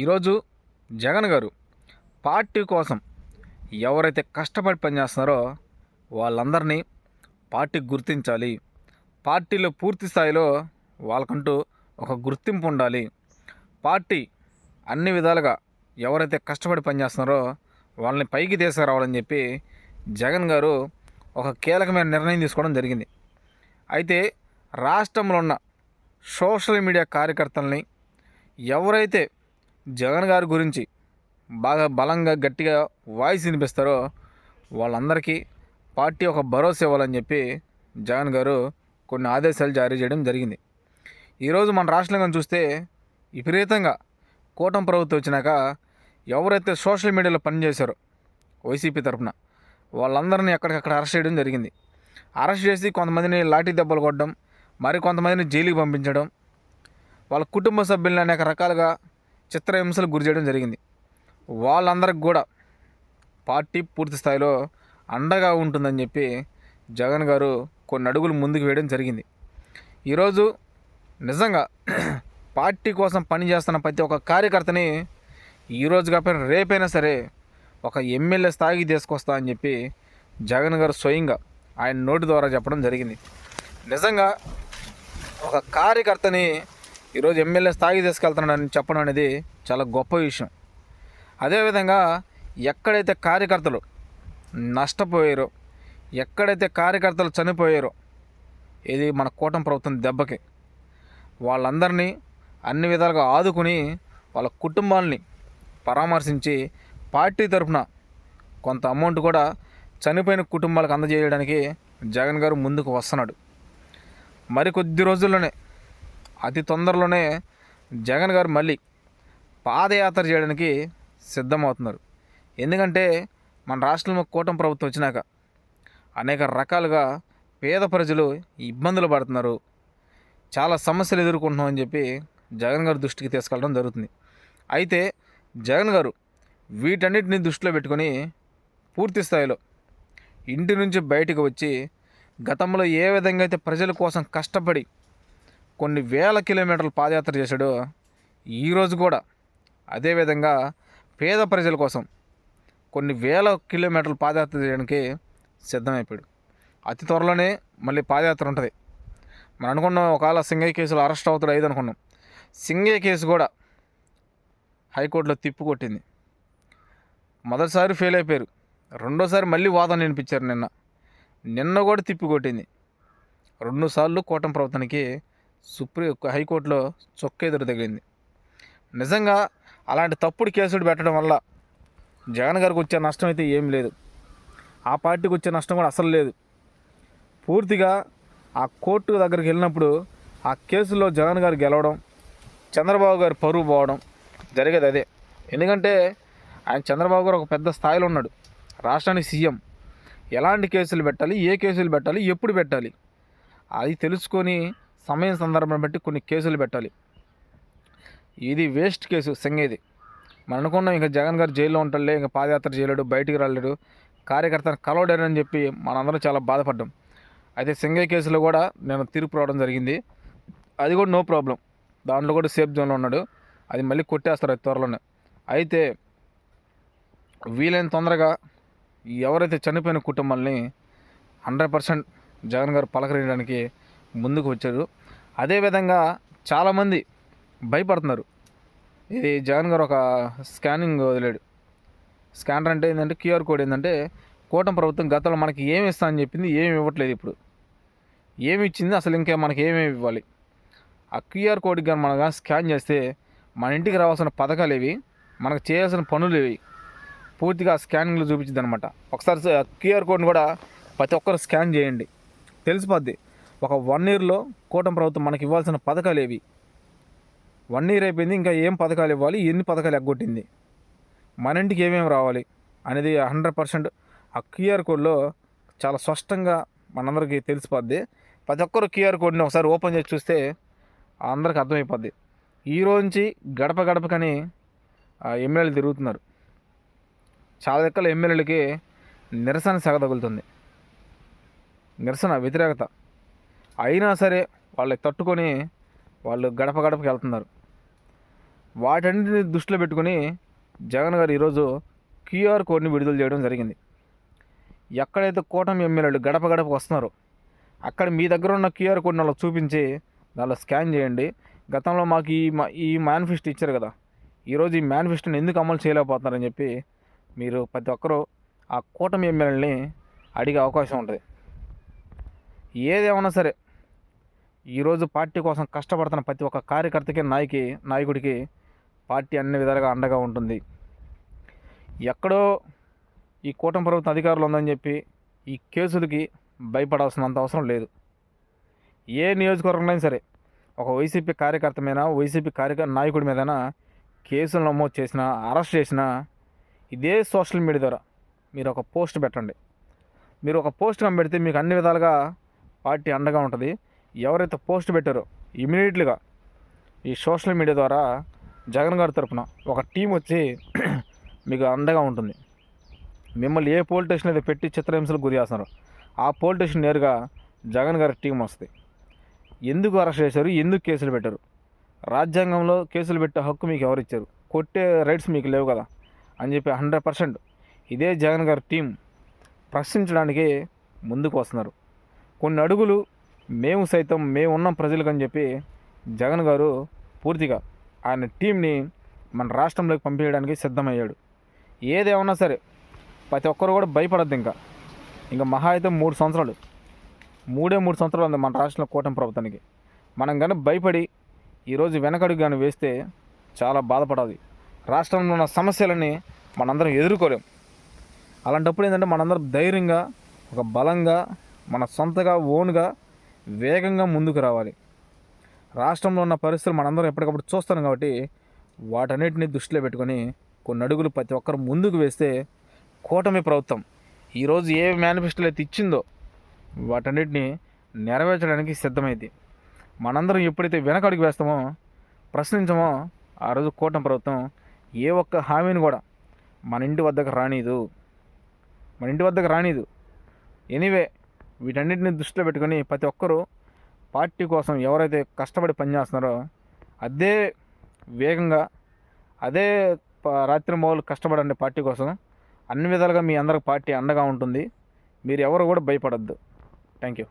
ఈరోజు జగన్ గారు పార్టీ కోసం ఎవరైతే కష్టపడి పనిచేస్తున్నారో వాళ్ళందరినీ పార్టీ గుర్తించాలి. పార్టీలో పూర్తి స్థాయిలో వాళ్ళకంటూ ఒక గుర్తింపు ఉండాలి. పార్టీ అన్ని విధాలుగా ఎవరైతే కష్టపడి పనిచేస్తున్నారో వాళ్ళని పైకి తీసుకురావాలని చెప్పి జగన్ గారు ఒక కీలకమైన నిర్ణయం తీసుకోవడం జరిగింది. అయితే రాష్ట్రంలో ఉన్న సోషల్ మీడియా కార్యకర్తల్ని ఎవరైతే జగన్ గారి గురించి బాగా బలంగా గట్టిగా వాయిస్ వినిపిస్తారో వాళ్ళందరికీ పార్టీ ఒక భరోసా ఇవ్వాలని చెప్పి జగన్ గారు కొన్ని ఆదేశాలు జారీ చేయడం జరిగింది. ఈరోజు మన రాష్ట్రంగా చూస్తే విపరీతంగా కూటమి ప్రభుత్వం వచ్చినాక ఎవరైతే సోషల్ మీడియాలో పనిచేశారో వైసీపీ తరఫున వాళ్ళందరినీ ఎక్కడికక్కడ అరెస్ట్ చేయడం జరిగింది. అరెస్ట్ చేసి కొంతమందిని లాఠీ దెబ్బలు కొట్టడం మరి కొంతమందిని జైలుకి పంపించడం వాళ్ళ కుటుంబ సభ్యులను అనేక రకాలుగా చిత్రహింసలు గురి చేయడం జరిగింది. వాళ్ళందరికి కూడా పార్టీ పూర్తి స్థాయిలో అండగా ఉంటుందని చెప్పి జగన్ గారు కొన్ని అడుగులు ముందుకు వేయడం జరిగింది. ఈరోజు నిజంగా పార్టీ కోసం పనిచేస్తున్న ప్రతి ఒక్క కార్యకర్తని ఈరోజు కాకపోయినా రేపైనా సరే ఒక ఎమ్మెల్యే స్థాయికి తీసుకొస్తా అని చెప్పి జగన్ గారు స్వయంగా ఆయన నోటి ద్వారా చెప్పడం జరిగింది. నిజంగా ఒక కార్యకర్తని ఈరోజు ఎమ్మెల్యే స్థాయికి తీసుకెళ్తున్నాడని చెప్పడం అనేది చాలా గొప్ప విషయం. అదేవిధంగా ఎక్కడైతే కార్యకర్తలు నష్టపోయారో ఎక్కడైతే కార్యకర్తలు చనిపోయారో ఇది మన కూటమి ప్రభుత్వం దెబ్బకి వాళ్ళందరినీ అన్ని విధాలుగా ఆదుకుని వాళ్ళ కుటుంబాలని పరామర్శించి పార్టీ తరఫున కొంత అమౌంట్ కూడా చనిపోయిన కుటుంబాలకు అందజేయడానికి జగన్ గారు ముందుకు వస్తున్నాడు. మరి కొద్ది రోజుల్లోనే అతి తొందరలోనే జగన్ గారు మళ్ళీ పాదయాత్ర చేయడానికి సిద్ధమవుతున్నారు. ఎందుకంటే మన రాష్ట్రంలో కూటమి ప్రభుత్వం వచ్చినాక అనేక రకాలుగా పేద ప్రజలు ఇబ్బందులు పడుతున్నారు. చాలా సమస్యలు ఎదుర్కొంటున్నామని చెప్పి జగన్ గారు దృష్టికి తీసుకెళ్ళడం జరుగుతుంది. అయితే జగన్ గారు వీటన్నిటిని దృష్టిలో పెట్టుకొని పూర్తి స్థాయిలో ఇంటి నుంచి బయటకు వచ్చి గతంలో ఏ విధంగా అయితే ప్రజల కోసం కష్టపడి కొన్ని వేల కిలోమీటర్లు పాదయాత్ర చేశాడో ఈరోజు కూడా. అదేవిధంగా పేద ప్రజల కోసం కొన్ని వేల కిలోమీటర్లు పాదయాత్ర చేయడానికి సిద్ధమైపోయాడు. అతి త్వరలోనే మళ్ళీ పాదయాత్ర ఉంటుంది. మనం అనుకున్నాం ఒకవేళ సింగయ్య కేసులో అరెస్ట్ అవుతాడు ఐదు అనుకున్నాం. సింగయ్య కేసు కూడా హైకోర్టులో తిప్పు కొట్టింది. మొదటిసారి ఫెయిల్ అయిపోయారు. రెండోసారి మళ్ళీ వాదన వినిపించారు నిన్న. నిన్న కూడా తిప్పి కొట్టింది. రెండుసార్లు కూటమి ప్రభుత్వానికి సుప్రీం హైకోర్టులో చొక్క ఎదురు తగిలింది. నిజంగా అలాంటి తప్పుడు కేసులు పెట్టడం వల్ల జగన్ గారికి వచ్చే నష్టం అయితే ఏం లేదు. ఆ పార్టీకి వచ్చే నష్టం కూడా అసలు లేదు. పూర్తిగా ఆ కోర్టు దగ్గరికి వెళ్ళినప్పుడు ఆ కేసులో జగన్ గారు గెలవడం చంద్రబాబు గారు పరువు పోవడం జరిగేది అదే. ఎందుకంటే ఆయన చంద్రబాబు గారు ఒక పెద్ద స్థాయిలో ఉన్నాడు. రాష్ట్రానికి సీఎం. ఎలాంటి కేసులు పెట్టాలి ఏ కేసులు పెట్టాలి ఎప్పుడు పెట్టాలి? అది తెలుసుకొని సమయం సందర్భం బట్టి కొన్ని కేసులు పెట్టాలి. ఇది వేస్ట్ కేసు సంగేది. మనం అనుకున్నాం ఇంకా జగన్ గారు జైల్లో ఉంటాడులే ఇంకా పాదయాత్ర చేయలేడు బయటికి రాలేడు కార్యకర్తను కలవడారని చెప్పి మనందరం చాలా బాధపడ్డాం. అయితే సింగయ్య కేసులో కూడా నేను తీర్పు రావడం జరిగింది. అది కూడా నో ప్రాబ్లం. దాంట్లో కూడా సేఫ్ జోన్లో ఉన్నాడు. అది మళ్ళీ కొట్టేస్తారు అది త్వరలోనే. అయితే వీలైన తొందరగా ఎవరైతే చనిపోయిన కుటుంబాలని హండ్రెడ్ పర్సెంట్ జగన్ గారు పలకరించడానికి ముందుకు వచ్చారు అదేవిధంగా చాలామంది భయపడుతున్నారు. ఇది జగన్ గారు ఒక స్కానింగ్ వదిలాడు. స్కానర్ అంటే ఏంటంటే క్యూఆర్ కోడ్ ఏంటంటే కూటమి ప్రభుత్వం గతంలో మనకి ఏమి ఇస్తా అని చెప్పింది ఏమి ఇవ్వట్లేదు ఇప్పుడు. ఏమి ఇచ్చింది అసలు ఇంకా మనకి ఏమేమి ఇవ్వాలి? ఆ క్యూఆర్ కోడ్ కానీ మనం స్కాన్ చేస్తే మన ఇంటికి రావాల్సిన పథకాలు ఏవి? మనకు చేయాల్సిన పనులు ఏవి? పూర్తిగా స్కానింగ్లో చూపించింది అనమాట ఒకసారి క్యూఆర్ కోడ్ని కూడా ప్రతి ఒక్కరు స్కాన్ చేయండి. తెలిసిపోద్ది. ఒక వన్ ఇయర్లో కూటమి ప్రభుత్వం మనకి ఇవ్వాల్సిన పథకాలు ఏవి? వన్ ఇయర్ అయిపోయింది ఇంకా ఏం పథకాలు ఇవ్వాలి? ఎన్ని పథకాలు ఎగ్గొట్టింది? మన ఇంటికి ఏమేమి రావాలి? అనేది హండ్రెడ్ పర్సెంట్ ఆ క్యూఆర్ కోడ్లో చాలా స్పష్టంగా మనందరికీ తెలిసిపోద్ది. ప్రతి ఒక్కరు క్యూఆర్ కోడ్ని ఒకసారి ఓపెన్ చేసి చూస్తే అందరికి అర్థమైపోద్ది. ఈ నుంచి గడప గడపకని ఎమ్మెల్యేలు తిరుగుతున్నారు. చాలా దగ్గర ఎమ్మెల్యేలకి నిరసన సెగ తగులుతుంది. నిరసన వ్యతిరేకత. అయినా సరే వాళ్ళకి తట్టుకొని వాళ్ళు గడప గడపకి వెళ్తున్నారు. వాటన్నిటిని దృష్టిలో పెట్టుకుని జగన్ గారు ఈరోజు క్యూఆర్ కోడ్ని విడుదల చేయడం జరిగింది. ఎక్కడైతే కూటమి ఎమ్మెల్యేలు గడప గడపకు వస్తున్నారో అక్కడ మీ దగ్గర ఉన్న క్యూఆర్ కోడ్ని వాళ్ళకి చూపించి దానిలో స్కాన్ చేయండి. గతంలో మాకు ఈ మా- ఈ మేనిఫెస్టో ఇచ్చారు కదా ఈరోజు ఈ మేనిఫెస్టోని ఎందుకు అమలు చేయలేకపోతున్నారని చెప్పి మీరు ప్రతి ఒక్కరూ ఆ కూటమి ఎమ్మెల్యేలని అడిగే అవకాశం ఉంటుంది. ఏదేమన్నా సరే ఈరోజు పార్టీ కోసం కష్టపడుతున్న ప్రతి ఒక్క కార్యకర్తకి నాయకి నాయకుడికి పార్టీ అన్ని విధాలుగా అండగా ఉంటుంది. ఎక్కడో ఈ కూటమి ప్రభుత్వం అధికారులు ఉందని చెప్పి ఈ కేసులకి భయపడాల్సినంత అవసరం లేదు. ఏ నియోజకవర్గంలో సరే ఒక వైసీపీ కార్యకర్త మీద వైసీపీ కార్యకర్త నాయకుడి మీదైనా కేసులు నమోదు చేసినా అరెస్ట్ చేసినా ఇదే సోషల్ మీడియా ద్వారా మీరు ఒక పోస్ట్ పెట్టండి. మీరు ఒక పోస్ట్ పెడితే మీకు అన్ని విధాలుగా పార్టీ అండగా ఉంటుంది. ఎవరైతే పోస్ట్ పెట్టారో ఇమీడియట్లీగా ఈ సోషల్ మీడియా ద్వారా జగన్ గారి తరపున ఒక టీం వచ్చి మీకు అండగా ఉంటుంది. మిమ్మల్ని ఏ పోలీస్ స్టేషన్ అయితే పెట్టి చిత్రహింసలకు గురి చేస్తున్నారు ఆ పోలీస్ స్టేషన్ నేరుగా జగన్ గారి టీం వస్తుంది. ఎందుకు అరెస్ట్ చేశారు? ఎందుకు కేసులు పెట్టారు? రాజ్యాంగంలో కేసులు పెట్టే హక్కు మీకు ఎవరు ఇచ్చారు? కొట్టే రైట్స్ మీకు లేవు కదా అని చెప్పి హండ్రెడ్ పర్సెంట్ ఇదే జగన్ గారి టీం ప్రశ్నించడానికి ముందుకు వస్తున్నారు. కొన్ని అడుగులు మేము సైతం మేము ఉన్నాం ప్రజలకు అని చెప్పి జగన్ గారు పూర్తిగా ఆయన టీంని మన రాష్ట్రంలోకి పంపించడానికి సిద్ధమయ్యాడు. ఏదేమన్నా సరే ప్రతి ఒక్కరు కూడా భయపడద్దు ఇంకా. ఇంకా మహా అయితే మూడు సంవత్సరాలు. మూడే మూడు సంవత్సరాలు ఉంది మన రాష్ట్రంలో కూటమి ప్రభుత్వానికి. మనం కానీ భయపడి ఈరోజు వెనకడుగు కానీ వేస్తే చాలా బాధపడాలి. రాష్ట్రంలో ఉన్న సమస్యలని మనందరం ఎదుర్కోలేం. అలాంటప్పుడు ఏంటంటే మనందరం ధైర్యంగా ఒక బలంగా మన సొంతగా ఓన్గా వేగంగా ముందుకు రావాలి. రాష్ట్రంలో ఉన్న పరిస్థితులు మనందరం ఎప్పటికప్పుడు చూస్తాం కాబట్టి వాటన్నిటిని దృష్టిలో పెట్టుకొని కొన్ని అడుగులు ప్రతి ఒక్కరు ముందుకు వేస్తే కూటమి ప్రభుత్వం ఈరోజు ఏ మేనిఫెస్టోలు అయితే ఇచ్చిందో వాటన్నిటిని నెరవేర్చడానికి సిద్ధమైంది. మనందరం ఎప్పుడైతే వెనకడుగు వేస్తామో ప్రశ్నించమో ఆ రోజు కూటమి ప్రభుత్వం ఏ ఒక్క హామీని కూడా మన ఇంటి వద్దకు రానీదు. మన ఇంటి వద్దకు రానీదు. ఎనీవే వీటన్నిటిని దృష్టిలో పెట్టుకొని ప్రతి ఒక్కరూ పార్టీ కోసం ఎవరైతే కష్టపడి పనిచేస్తున్నారో అదే వేగంగా అదే రాత్రి మౌలు కష్టపడండి పార్టీ కోసం. అన్ని విధాలుగా మీ అందరికి పార్టీ అండగా ఉంటుంది. మీరు ఎవరు కూడా భయపడద్దు. Thank you